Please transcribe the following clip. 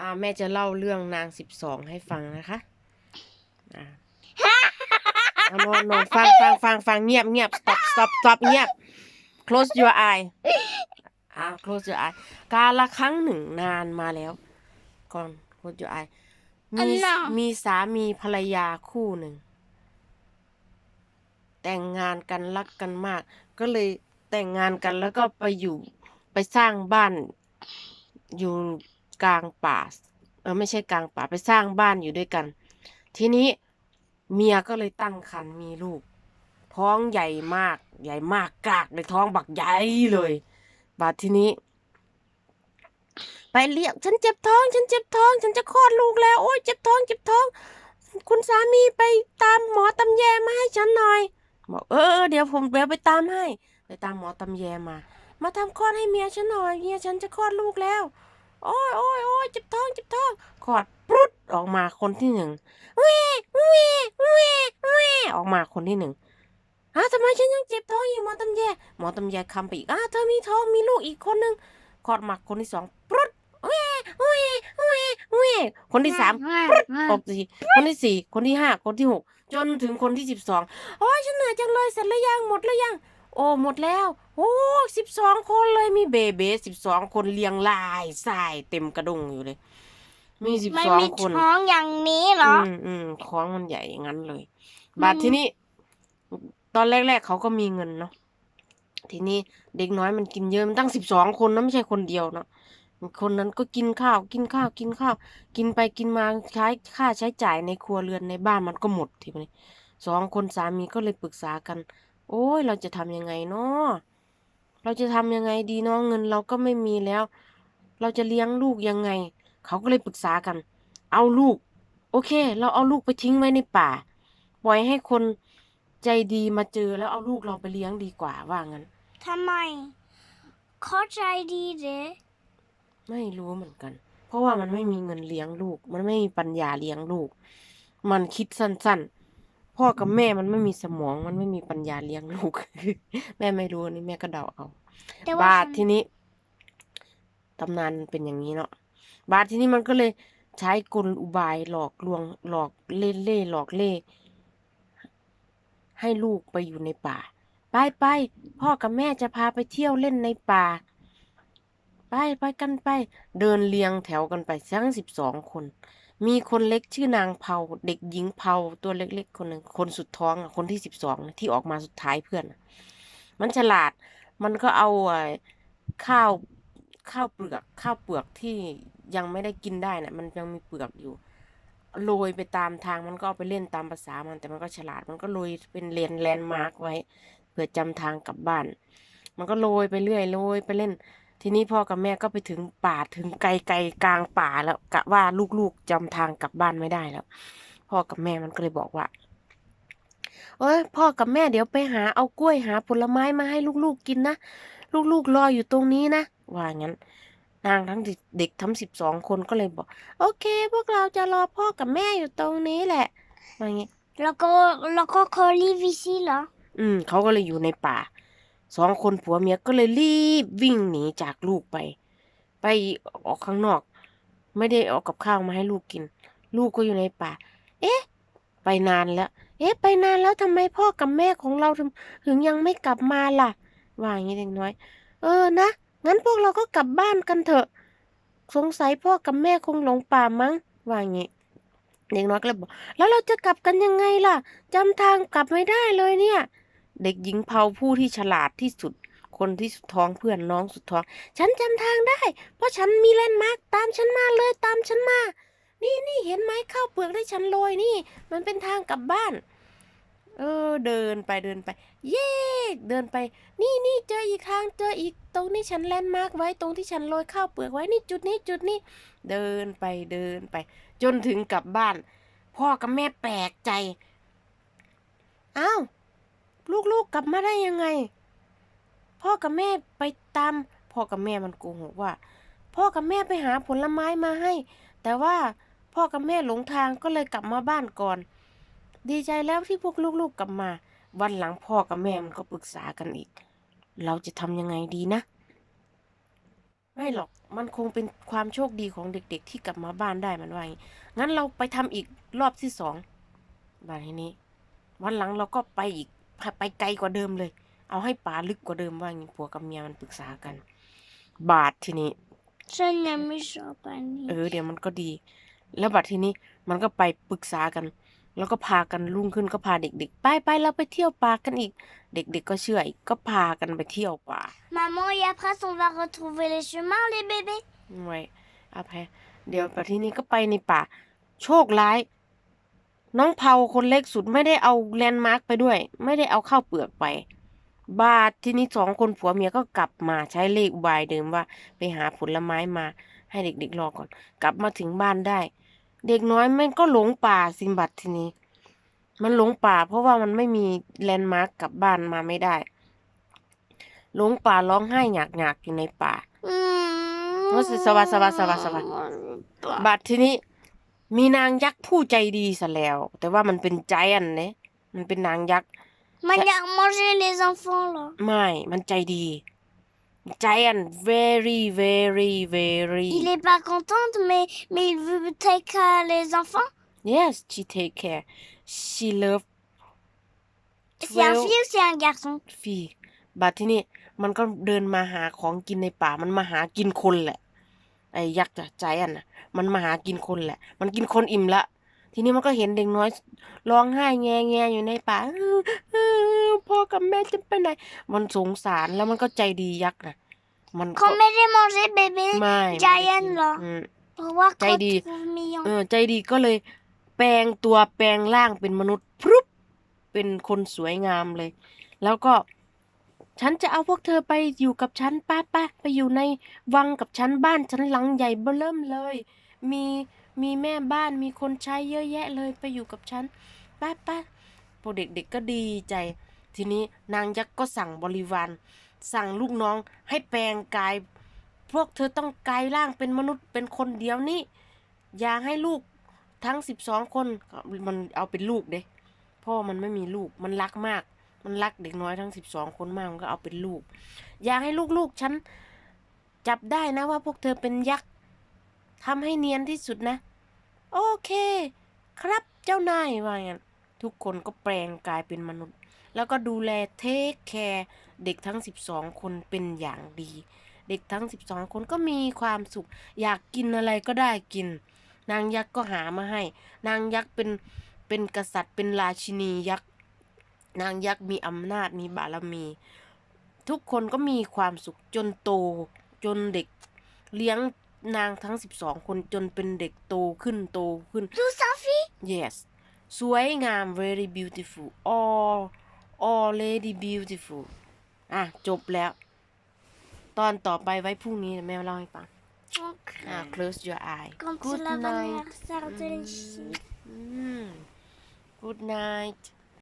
อ่าแม่จะเล่าเรื่องนางสิบสองให้ฟังนะคะอ่าเอาโนโนฟังฟังฟังฟังเงียบเงียบ stop stop stop เงียบ close your eye อ่า close your eye กาละครั้งหนึ่งนานมาแล้ว ก่อน close your eye มีอันน่ะ มีสามีภรรยาคู่หนึ่ง แต่งงานกันรักกันมาก ก็เลยแต่งงานกันแล้วก็ไปอยู่ไปสร้างบ้านอยู่ กลางป่าเออไม่ใช่กลางป่าไปสร้างบ้านอยู่ด้วยกัน ทีนี้เมียก็เลยตั้งครรภ์มีลูก ท้องใหญ่มาก ใหญ่มากกากในท้องบักใหญ่เลยบาดทีนี้ ไปเรียกฉันเจ็บท้อง ฉันเจ็บท้อง ฉันจะคลอดลูกแล้ว โอ้ยเจ็บท้องเจ็บท้อง คุณสามีไปตามหมอตำแยมาให้ฉันหน่อยบอกเออเออเดี๋ยวผมเดี๋ยวไปตามให้ ไปตามหมอตำแยมา มาทำคลอดให้เมียฉันหน่อยเมียฉันจะคลอดลูกแล้ว โอ้ยโอ้ยโอ้ยเจ็บท้องเจ็บท้องคลอดปรุดออกมาคนที่หนึ่งเว่เว่เว่เวออกมาคนที่หนึ่งฮะทำไมฉันยังเจ็บท้องอยู่หมอตำแยหมอตำแยคำไปอีกอะเธอมีท้องมีลูกอีกคนหนึ่งคลอดมาคนที่สองปรุดเว่เว่เว่เวคนที่สามครบสี่คนที่สี่คนที่ห้าคนที่หกจนถึงคนที่สิบสองโอ้ยฉันเหนื่อยจังเลยเสร็จแล้วยังหมดแล้วยัง โอ้หมดแล้ว โอ้สิบสองคนเลยมีเบเบ้สิบสองคนเรียงรายสายเต็มกระดงอยู่เลย มีสิบมันสองมีคนท้องอย่างนี้เหรออืมอืมท้องมันใหญ่อย่างนั้นเลยบาทมันทีนี้ตอนแรก ๆเขาก็มีเงินเนาะทีนี้เด็กน้อยมันกินเยอะมันตั้งสิบสองคนนะไม่ใช่คนเดียวเนาะคนนั้นก็กินข้าว กินข้าวกินข้าว กินไปกินมาใช้ค่าใช้จ่ายในครัวเรือนในบ้านมันก็หมดทีนี้สองคนสามีก็เลยปรึกษากัน โอ้ยเราจะทำยังไงเนาะเราจะทำยังไงดีเนาะเงินเราก็ไม่มีแล้ว เราจะเลี้ยงลูกยังไง เขาก็เลยปรึกษากัน เอาลูก โอเค เราเอาลูกไปทิ้งไว้ในป่าปล่อยให้คนใจดีมาเจอแล้วเอาลูกเราไปเลี้ยงดีกว่าว่างั้นทำไมเข้าใจดีเด้ไม่รู้เหมือนกัน เพราะว่ามันไม่มีเงินเลี้ยงลูก มันไม่มีปัญญาเลี้ยงลูก มันคิดสั้นๆ พ่อกับแม่มันไม่มีสมองมันไม่มีปัญญาเลี้ยงลูก แม่ไม่รู้อันนี้แม่ก็เดาเอา แต่บาว่าททีนี้ตำนานเป็นอย่างนี้เนาะบาททีนี้มันก็เลยใช้กลอุบายหลอกลวงหลอกเล่เล่หลอกเล่ให้ลูกไปอยู่ในป่า ไปไปพ่อกับแม่จะพาไปเที่ยวเล่นในป่า ไปไปกันไป เดินเรียงแถวกันไปทั้งสิบสองคน มีคนเล็กชื่อนางเผาเด็กหญิงเผาตัวเล็กๆคนหนึ่งคนสุดท้องคนที่สิบสองที่ออกมาสุดท้ายเพื่อนมันฉลาด มันก็เอาข้าวข้าวเปลือกข้าวเปลือกที่ยังไม่ได้กินได้น่ะ มันยังมีเปลือกอยู่โรยไปตามทางมันก็เอาไปเล่นตามภาษามันแต่มันก็ฉลาด มันก็โรยเป็นเลนแลนด์มาร์กไว้เพื่อจำทางกลับบ้าน มันก็โรยไปเรื่อยโรยไปเล่น ทีนี้พ่อกับแม่ก็ไปถึงป่าถึงไกลไกลกลางป่าแล้วกะว่าลูกๆจำทางกลับบ้านไม่ได้แล้ว พ่อกับแม่มันก็เลยบอกว่าเอ้ยพ่อกับแม่เดี๋ยวไปหาเอากล้วยหาผลไม้มาให้ลูกๆกินนะลูกๆรออยู่ตรงนี้นะว่างั้น นางทั้งเด็กทั้งสิบสองคนก็เลยบอก โอเค พวกเราจะรอพ่อกับแม่อยู่ตรงนี้แหละว่าอย่างงี้แล้วก็แล้วก็เคอรี่วิซีเหรอ อืมเขาก็เลยอยู่ในป่า สองคนผัวเมียก็เลยรีบวิ่งหนีจากลูกไป ไปออกข้างนอก ไม่ได้ออกกับข้าวมาให้ลูกกิน ลูกก็อยู่ในป่า เอ๊ะ ไปนานแล้ว เอ๊ะ ไปนานแล้วทำไมพ่อกับแม่ของเราถึงถึงยังไม่กลับมาล่ะ ว่าอย่างนี้เด็กน้อย เออนะ งั้นพวกเราก็กลับบ้านกันเถอะ สงสัยพ่อกับแม่คงหลงป่ามั้ง ว่าอย่างนี้เด็กน้อยก็เลยบอกแล้วเราจะกลับกันยังไงล่ะจำทางกลับไม่ได้เลยเนี่ย เด็กหญิงเผาผู้ที่ฉลาดที่สุด คนที่สุดท้องเพื่อนน้องสุดท้อง ฉันจำทางได้ เพราะฉันมีแลนด์มาร์กตามฉันมาเลยตามฉันมา นี่นี่เห็นไหมข้าวเปลือกได้ฉันโรยนี่ มันเป็นทางกลับบ้าน เออ เดินไปเดินไป เย่เดินไป นี่นี่เจออีกทางเจออีกตรงที่ฉันแลนด์มาร์กไว้ตรงที่ฉันโรยข้าวเปลือกไว้นี่จุดนี้จุดนี้เดินไปเดินไป จนถึงกลับบ้าน พ่อกับแม่แปลกใจอ้าว ลูกๆกลับมาได้ยังไง พ่อกับแม่ไปตาม พ่อกับแม่มันโกหกว่า พ่อกับแม่ไปหาผลไม้มาให้ แต่ว่าพ่อกับแม่หลงทางก็เลยกลับมาบ้านก่อน ดีใจแล้วที่พวกลูกๆกลับมา วันหลังพ่อกับแม่มันก็ปรึกษากันอีก เราจะทำยังไงดีนะ ไม่หรอกมันคงเป็นความโชคดีของเด็ก ๆ ที่กลับมาบ้านได้มันว่าอย่างงั้นเราไปทำอีกรอบที่สองบานทีนี้ วันหลังเราก็ไปอีก ไปไปไกลกว่าเดิมเลย เอาให้ป่าลึกกว่าเดิมว่าอย่างงี้ผัวกับเมียมันปรึกษากัน บาททีนี้ Je n'aime champagne. เออเดี๋ยวมันก็ดี แล้วบัดทีนี้มันก็ไปปรึกษากัน แล้วก็พากันรุ่งขึ้นก็พาเด็กๆ ไปไปเราไปเที่ยวป่ากันอีก เด็กๆก็เชื่ออีกก็พากันไปเที่ยวป่า Maman, et après, on va retrouver les chemins, les bébés. ไว้อาแพเดี๋ยวบัดทีนี้ก็ไปในป่า โชคร้าย น้องเผาคนเล็กสุดไม่ได้เอาแลนด์มาร์กไปด้วย ไม่ได้เอาข้าวเปลือกไป บาททีนี้สองคนผัวเมียก็กลับมาใช้เลขอุบายเดิมว่า ไปหาผลไม้มา ให้เด็กๆรอก่อน กลับมาถึงบ้านได้ เด็กน้อยมันก็หลงป่าสิบัดทีนี้ มันหลงป่า เพราะว่ามันไม่มีแลนด์มาร์กกลับบ้านมาไม่ได้หลงป่าร้องไห้หยากๆอยู่ในป่า Oh, ça va, ça va, ça va, ça va. บัดทีนี้ มีนางยักษ์ผู้ใจดีซะแล้ว แต่ว่ามันเป็นใจอันเนี่ยมันเป็นนางยักษ์ Manière manger les enfants, là. ไม่ มันใจดีใจอัน very very very Il est pas content, mais, mais il veut take care les enfants. yes she take care she love C'est un 12 fille ou c'est un garçon ฟรีบัดที่นี่มันก็เดินมาหาของกินในป่ามันมาหากินคนแหละ ไอ้ยักษ์อะใจอันน่ะ มันมาหากินคนแหละ มันกินคนอิ่มละ ทีนี้มันก็เห็นเด็กน้อยร้องไห้แงแงอยู่ในป่าเออเออพ่อกับแม่จะไปไหน มันสงสารแล้วมันก็ใจดียักษ์นะมันก็ Combien j'ai mangé, bébé ไม่ใจอันเหรออืม Pour voir Tay quand đi. tu es mignon. เออ ใจดีก็เลย แปลงตัวแปลงร่างเป็นมนุษย์พรุบเป็นคนสวยงามเลย แล้วก็ ฉันจะเอาพวกเธอไปอยู่กับฉันป้าป้าไปอยู่ในวังกับฉันบ้านฉันหลังใหญ่เบ้อเริ่มเลย มีมีแม่บ้านมีคนใช้เยอะแยะเลยไปอยู่กับฉันป้าป้าพวกเด็กๆก็ดีใจ ทีนี้นางยักษ์ก็สั่งบริวาร สั่งลูกน้องให้แปลงกาย พวกเธอต้องกลายร่างเป็นมนุษย์เป็นคนเดียวนี่อย่าให้ลูกทั้งสิบสองคนมันเอาเป็นลูกเด้พ่อมันไม่มีลูกมันรักมาก มันรักเด็กน้อยทั้งสิบสองคนมากมันก็เอาเป็นลูก อย่าให้ลูกๆฉันจับได้นะว่าพวกเธอเป็นยักษ์ทำให้เนียนที่สุดนะ โอเค ครับเจ้านายว่างั้นทุกคนก็แปลงกายเป็นมนุษย์ แล้วก็ดูแลเทคแคร์เด็กทั้งสิบสองคนเป็นอย่างดี เด็กทั้งสิบสองคนก็มีความสุข อยากกินอะไรก็ได้กิน นางยักษ์ก็หามาให้ นางยักษ์เป็นเป็นกษัตริย์เป็นราชินียักษ์ นางยักษ์มีอำนาจมีบารมี ทุกคนก็มีความสุขจนโต จนเด็กเลี้ยงนางทั้งสิบสองคนจนเป็นเด็กโตขึ้นโตขึ้น Tout ça, fille yes สวยงาม very beautiful all already beautiful อะ จบแล้ว ตอนต่อไปไว้พรุ่งนี้เดี๋ยวแม่มาเล่าให้ฟัง Ok. อะ close your eye Quand good c'est night l'anniversaire de Mm. Lucie. อืม good night